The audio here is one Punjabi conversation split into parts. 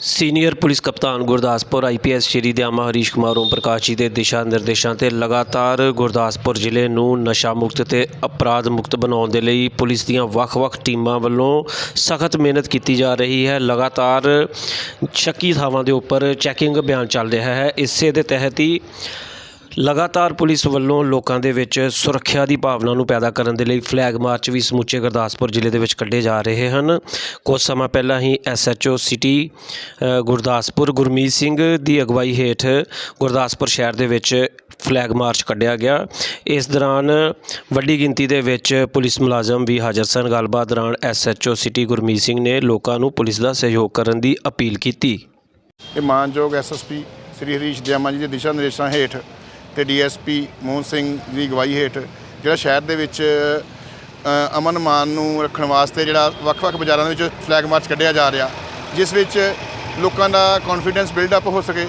ਸੀਨੀਅਰ ਪੁਲਿਸ ਕਪਤਾਨ ਗੁਰਦਾਸਪੁਰ ਆਈਪੀਐਸ ਸ਼੍ਰੀ ਦਿਆਮਾ ਹਰੀਸ਼ ਕੁਮਾਰ ਓਮ ਪ੍ਰਕਾਸ਼ ਜੀ ਦੇ ਦਿਸ਼ਾ ਨਿਰਦੇਸ਼ਾਂ ਤੇ ਲਗਾਤਾਰ ਗੁਰਦਾਸਪੁਰ ਜ਼ਿਲ੍ਹੇ ਨੂੰ ਨਸ਼ਾ ਮੁਕਤ ਤੇ ਅਪਰਾਧ ਮੁਕਤ ਬਣਾਉਣ ਦੇ ਲਈ ਪੁਲਿਸ ਦੀਆਂ ਵੱਖ-ਵੱਖ ਟੀਮਾਂ ਵੱਲੋਂ ਸਖਤ ਮਿਹਨਤ ਕੀਤੀ ਜਾ ਰਹੀ ਹੈ। ਲਗਾਤਾਰ ਸ਼ੱਕੀ ਥਾਵਾਂ ਦੇ ਉੱਪਰ ਚੈਕਿੰਗ ਅਭਿਆਨ ਚੱਲ ਰਿਹਾ ਹੈ। ਇਸੇ ਦੇ ਤਹਿਤ ਹੀ ਲਗਾਤਾਰ ਪੁਲਿਸ ਵੱਲੋਂ ਲੋਕਾਂ ਦੇ ਵਿੱਚ ਸੁਰੱਖਿਆ ਦੀ ਭਾਵਨਾ ਨੂੰ ਪੈਦਾ ਕਰਨ ਦੇ ਲਈ ਫਲੈਗ ਮਾਰਚ ਵੀ ਸਮੁੱਚੇ ਗੁਰਦਾਸਪੁਰ ਜ਼ਿਲ੍ਹੇ ਦੇ ਵਿੱਚ ਕੱਢੇ ਜਾ ਰਹੇ ਹਨ। ਕੁਝ ਸਮਾਂ ਪਹਿਲਾਂ ਹੀ ਐਸਐਚਓ ਸਿਟੀ ਗੁਰਦਾਸਪੁਰ ਗੁਰਮੀਤ ਸਿੰਘ ਦੀ ਅਗਵਾਈ ਹੇਠ ਗੁਰਦਾਸਪੁਰ ਸ਼ਹਿਰ ਦੇ ਵਿੱਚ ਫਲੈਗ ਮਾਰਚ ਕੱਢਿਆ ਗਿਆ। ਇਸ ਦੌਰਾਨ ਵੱਡੀ ਗਿਣਤੀ ਦੇ ਵਿੱਚ ਪੁਲਿਸ ਮੁਲਾਜ਼ਮ ਵੀ ਹਾਜ਼ਰ ਸਨ। ਗੱਲਬਾਤ ਦੌਰਾਨ ਐਸਐਚਓ ਸਿਟੀ ਗੁਰਮੀਤ ਸਿੰਘ ਨੇ ਲੋਕਾਂ ਨੂੰ ਪੁਲਿਸ ਦਾ ਸਹਿਯੋਗ ਕਰਨ ਦੀ ਅਪੀਲ ਕੀਤੀ। ਇਹ ਮਾਨਯੋਗ ਐਸਐਸਪੀ ਸ੍ਰੀ ਹਰੀਸ਼ ਦਿਆਮਾ ਜੀ ਦੇ ਦਿਸ਼ਾ ਨਿਰਦੇਸ਼ਾਂ ਹੇਠ ਤੇ ਡੀਐਸਪੀ ਮੋਹਨ ਸਿੰਘ ਦੀ ਅਗਵਾਈ ਹੇਠ ਜਿਹੜਾ ਸ਼ਹਿਰ ਦੇ ਵਿੱਚ ਅਮਨ ਮਾਨ ਨੂੰ ਰੱਖਣ ਵਾਸਤੇ ਜਿਹੜਾ ਵੱਖ-ਵੱਖ ਬਾਜ਼ਾਰਾਂ ਦੇ ਵਿੱਚ ਫਲੈਗ ਮਾਰਚ ਕੱਢਿਆ ਜਾ ਰਿਹਾ ਜਿਸ ਵਿੱਚ ਲੋਕਾਂ ਦਾ ਕੌਨਫੀਡੈਂਸ ਬਿਲਡ ਅਪ ਹੋ ਸਕੇ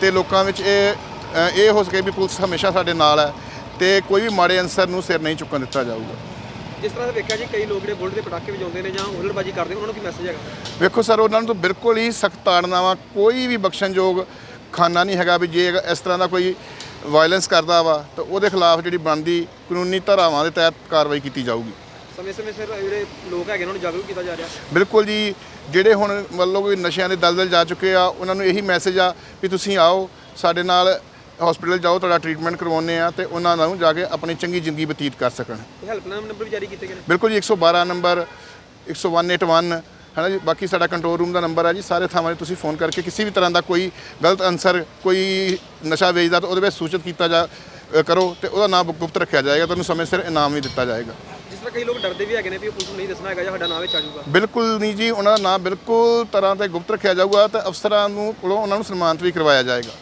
ਤੇ ਲੋਕਾਂ ਵਿੱਚ ਇਹ ਇਹ ਹੋ ਸਕੇ ਵੀ ਪੁਲਿਸ ਹਮੇਸ਼ਾ ਸਾਡੇ ਨਾਲ ਹੈ ਤੇ ਕੋਈ ਵੀ ਮਾੜੇ ਅਨਸਰ ਨੂੰ ਸਿਰ ਨਹੀਂ ਚੁੱਕਣ ਦਿੱਤਾ ਜਾਊਗਾ। ਜਿਸ ਤਰ੍ਹਾਂ ਵੇਖਿਆ ਜੀ ਕਈ ਲੋਕ ਜਿਹੜੇ ਬੁਲਟ ਦੇ ਪਟਾਕੇ ਵਜਾਉਂਦੇ ਨੇ ਜਾਂ ਹੁੱਲੜਬਾਜੀ ਕਰਦੇ ਉਹਨਾਂ ਨੂੰ ਕੀ ਮੈਸੇਜ ਹੈਗਾ? ਵੇਖੋ ਸਰ ਉਹਨਾਂ ਨੂੰ ਤਾਂ ਬਿਲਕੁਲ ਹੀ ਸਖਤ ਤਾੜਨਾਵਾ ਕੋਈ ਵੀ ਬਖਸ਼ਣਯੋਗ ਖਾਨਾ ਨਹੀਂ ਹੈਗਾ ਵੀ ਜੇ ਇਸ ਤਰ੍ਹਾਂ ਦਾ ਕੋਈ ਵਾਇਲੈਂਸ ਕਰਦਾ ਵਾ ਤਾਂ ਉਹਦੇ ਖਿਲਾਫ ਜਿਹੜੀ ਬਣਦੀ ਕਾਨੂੰਨੀ ਧਾਰਾਵਾਂ ਦੇ ਤਹਿਤ ਕਾਰਵਾਈ ਕੀਤੀ ਜਾਊਗੀ। ਸਮੇਂ-ਸਮੇਂ ਸਿਰ ਜਿਹੜੇ ਲੋਕ ਹੈਗੇ ਉਹਨਾਂ ਨੂੰ ਜਾਗਰੂਕ ਕੀਤਾ ਜਾ ਰਿਹਾ। ਬਿਲਕੁਲ ਜੀ ਜਿਹੜੇ ਹੁਣ ਮਤਲਬ ਕੋਈ ਨਸ਼ਿਆਂ ਦੇ ਦਲਦਲ ਜਾ ਚੁੱਕੇ ਆ ਉਹਨਾਂ ਨੂੰ ਇਹੀ ਮੈਸੇਜ ਆ ਵੀ ਤੁਸੀਂ ਆਓ ਸਾਡੇ ਨਾਲ ਹਸਪੀਟਲ ਜਾਓ ਤੁਹਾਡਾ ਟ੍ਰੀਟਮੈਂਟ ਕਰਵਾਉਂਦੇ ਆ ਤੇ ਉਹਨਾਂ ਨੂੰ ਜਾ ਕੇ ਆਪਣੀ ਚੰਗੀ ਜ਼ਿੰਦਗੀ ਬਤੀਤ ਕਰ ਸਕਣ। ਹੈਲਪਲਾਈਨ ਨੰਬਰ ਵੀ ਜਾਰੀ ਕੀਤੇ ਗਏ ਨੇ। ਬਿਲਕੁਲ ਜੀ 112 ਨੰਬਰ 10181 ਹੈ ਨਾ ਜੀ? ਬਾਕੀ ਸਾਡਾ ਕੰਟਰੋਲ ਰੂਮ ਦਾ ਨੰਬਰ ਹੈ ਜੀ। ਸਾਰੇ ਥਾਵਾਂ 'ਤੇ ਤੁਸੀਂ ਫੋਨ ਕਰਕੇ ਕਿਸੇ ਵੀ ਤਰ੍ਹਾਂ ਦਾ ਕੋਈ ਗਲਤ ਅਨਸਰ ਕੋਈ ਨਸ਼ਾ ਵੇਚਦਾ ਤਾਂ ਉਹਦੇ ਵਿੱਚ ਸੂਚਿਤ ਕੀਤਾ ਜਾ ਕਰੋ ਤੇ ਉਹਦਾ ਨਾਮ ਗੁਪਤ ਰੱਖਿਆ ਜਾਏਗਾ। ਤੁਹਾਨੂੰ ਸਮੇਂ ਸਿਰ ਇਨਾਮ ਵੀ ਦਿੱਤਾ ਜਾਏਗਾ। ਜਿਸ ਤਰ੍ਹਾਂ ਕਈ ਲੋਕ ਡਰਦੇ ਵੀ ਹੈਗੇ ਨੇ ਵੀ ਉਹ ਪੁਲਿਸ ਨੂੰ ਨਹੀਂ ਦੱਸਣਾ ਹੈਗਾ ਜਾਂ ਸਾਡਾ ਨਾਮ ਵਿੱਚ ਆ ਜਾਊਗਾ। ਬਿਲਕੁਲ ਨਹੀਂ ਜੀ। ਉਹਨਾਂ ਦਾ ਨਾਮ ਬਿਲਕੁਲ ਤਰ੍ਹਾਂ ਤੇ ਗੁਪਤ ਰੱਖਿਆ ਜਾਊਗਾ ਤੇ ਅਫਸਰਾਂ ਨੂੰ ਕੋਲੋਂ ਉਹਨਾਂ ਨੂੰ ਸਨਮਾਨਿਤ ਵੀ ਕਰਵਾਇਆ ਜਾਏਗਾ।